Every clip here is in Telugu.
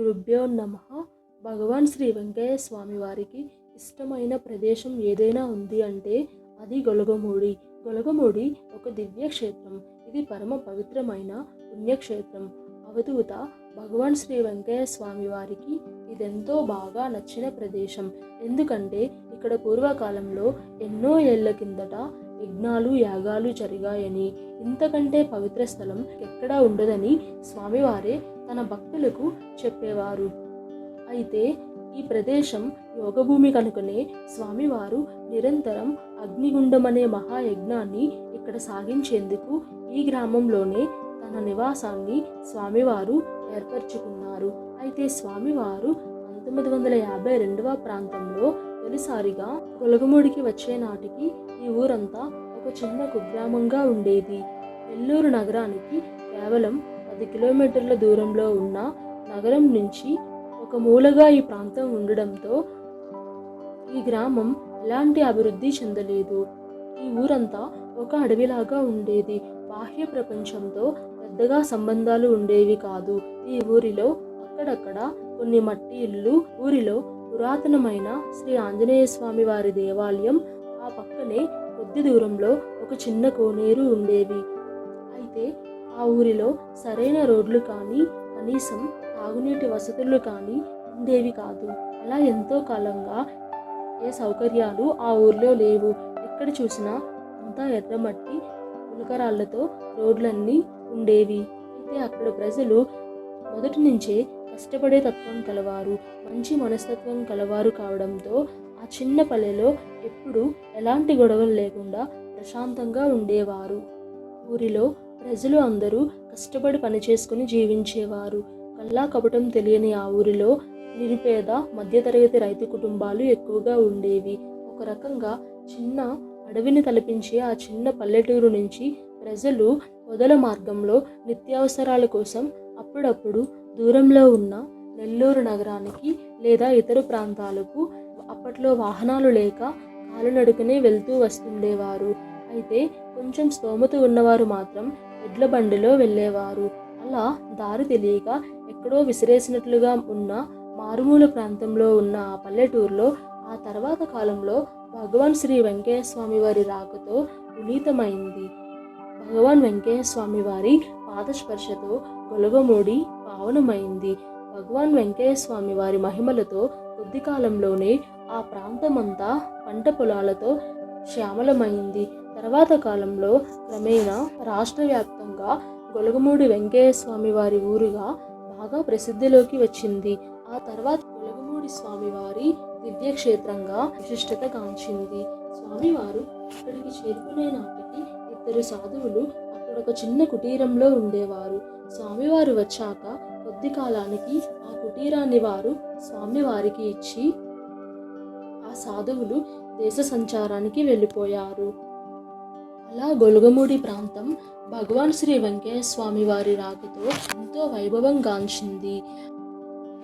గురుభ్యో నమ. భగవాన్ శ్రీ వెంకయ్య స్వామి వారికి ఇష్టమైన ప్రదేశం ఏదైనా ఉంది అంటే అది గొలగమూడి. గొలగమూడి ఒక దివ్యక్షేత్రం. ఇది పరమ పవిత్రమైన పుణ్యక్షేత్రం. అవధూత భగవాన్ శ్రీ వెంకయ్య స్వామి వారికి ఇదెంతో బాగా నచ్చిన ప్రదేశం. ఎందుకంటే ఇక్కడ పూర్వకాలంలో ఎన్నో ఏళ్ళ కిందట యజ్ఞాలు యాగాలు జరిగాయని. ఇంతకంటే పవిత్ర స్థలం ఎక్కడా ఉండదని స్వామివారే తన భక్తులకు చెప్పేవారు. అయితే ఈ ప్రదేశం యోగభూమి కనుకనే స్వామివారు నిరంతరం అగ్నిగుండం అనే మహాయజ్ఞాన్ని ఇక్కడ సాగించేందుకు ఈ గ్రామంలోనే తన నివాసాన్ని స్వామివారు ఏర్పరచుకున్నారు. అయితే స్వామివారు పంతొమ్మిది వందల యాభై రెండవ ప్రాంతంలో తొలిసారిగా గొలగముడికి వచ్చే నాటికి ఈ ఊరంతా ఒక చిన్న కుగ్రామంగా ఉండేది. నెల్లూరు నగరానికి కేవలం పది కిలోమీటర్ల దూరంలో ఉన్న నగరం నుంచి ఒక మూలగా ఈ ప్రాంతం ఉండడంతో ఈ గ్రామం ఎలాంటి అభివృద్ధి చెందలేదు. ఈ ఊరంతా ఒక అడవిలాగా ఉండేది. బాహ్య ప్రపంచంతో పెద్దగా సంబంధాలు ఉండేవి కాదు. ఈ ఊరిలో అక్కడక్కడ కొన్ని మట్టి ఇల్లు ఊరిలో పురాతనమైన శ్రీ ఆంజనేయ స్వామి వారి దేవాలయం ఆ పక్కనే కొద్ది దూరంలో ఒక చిన్న కోనేరు ఉండేవి. అయితే ఆ ఊరిలో సరైన రోడ్లు కానీ కనీసం తాగునీటి వసతులు కానీ ఉండేవి కాదు. అలా ఎంతో కాలంగా ఏ సౌకర్యాలు ఆ ఊర్లో లేవు. ఎక్కడ చూసినా అంతా ఎర్రమట్టి ఉలకరాళ్ళతో రోడ్లన్నీ ఉండేవి. అయితే అక్కడ ప్రజలు మొదటి నుంచే కష్టపడే తత్వం కలవారు. మంచి మనస్తత్వం కలవారు కావడంతో ఆ చిన్న పల్లెలో ఎప్పుడూ ఎలాంటి గొడవలు లేకుండా ప్రశాంతంగా ఉండేవారు. ఊరిలో ప్రజలు అందరూ కష్టపడి పనిచేసుకుని జీవించేవారు. కల్లా కపటం తెలియని ఆ ఊరిలో నిరుపేద మధ్యతరగతి రైతు కుటుంబాలు ఎక్కువగా ఉండేవి. ఒక రకంగా చిన్న అడవిని తలపించే ఆ చిన్న పల్లెటూరు నుంచి ప్రజలు వదల మార్గంలో నిత్యావసరాల కోసం అప్పుడప్పుడు దూరంలో ఉన్న నెల్లూరు నగరానికి లేదా ఇతర ప్రాంతాలకు అప్పట్లో వాహనాలు లేక కాలినడకనే వెళ్తూ వస్తుండేవారు. అయితే కొంచెం స్తోమత ఉన్నవారు మాత్రం ఎడ్ల బండిలో వెళ్ళేవారు. అలా దారి తెలియక ఎక్కడో విసిరేసినట్లుగా ఉన్న మారుమూల ప్రాంతంలో ఉన్న ఆ పల్లెటూరులో ఆ తర్వాత కాలంలో భగవాన్ శ్రీ వెంకయ్య స్వామి వారి రాకతో పునీతమైంది. భగవాన్ వెంకయ్య స్వామి వారి పాదస్పర్శతో గొలగమూడి పావనమైంది. భగవాన్ వెంకయ్య స్వామి వారి మహిమలతో కొద్ది కాలంలోనే ఆ ప్రాంతమంతా పంట పొలాలతో శ్యామలమైంది. తర్వాత కాలంలో క్రమేణా రాష్ట్ర వ్యాప్తంగా గొలగమూడి వెంకయ్య స్వామి వారి ఊరుగా బాగా ప్రసిద్ధిలోకి వచ్చింది. ఆ తర్వాత గొలగమూడి స్వామివారి దివ్యక్షేత్రంగా విశిష్టత గాంచింది. స్వామివారు అక్కడికి చేరుకునే నాటికి ఇద్దరు సాధువులు అక్కడ ఒక చిన్న కుటీరంలో ఉండేవారు. స్వామివారు వచ్చాక కొద్ది కాలానికి ఆ కుటీరాన్ని వారు స్వామివారికి ఇచ్చి సాధువులు దేశ సంచారానికి వెళ్ళిపోయారు. అలా గొలగమూడి ప్రాంతం భగవాన్ శ్రీ వెంకయ్య స్వామి వారి రాకతో ఎంతో వైభవం గాంచింది.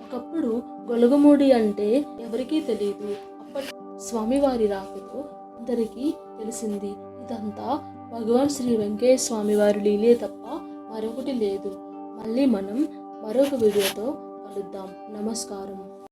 ఒకప్పుడు గొలుగుమూడి అంటే ఎవరికీ తెలియదు అప్పటి స్వామివారి రాకతో అందరికీ తెలిసింది. ఇదంతా భగవాన్ శ్రీ వెంకయ్య స్వామివారి లీలే తప్ప మరొకటి లేదు. మళ్ళీ మనం మరొక వీడియోతో కలుద్దాం. నమస్కారం.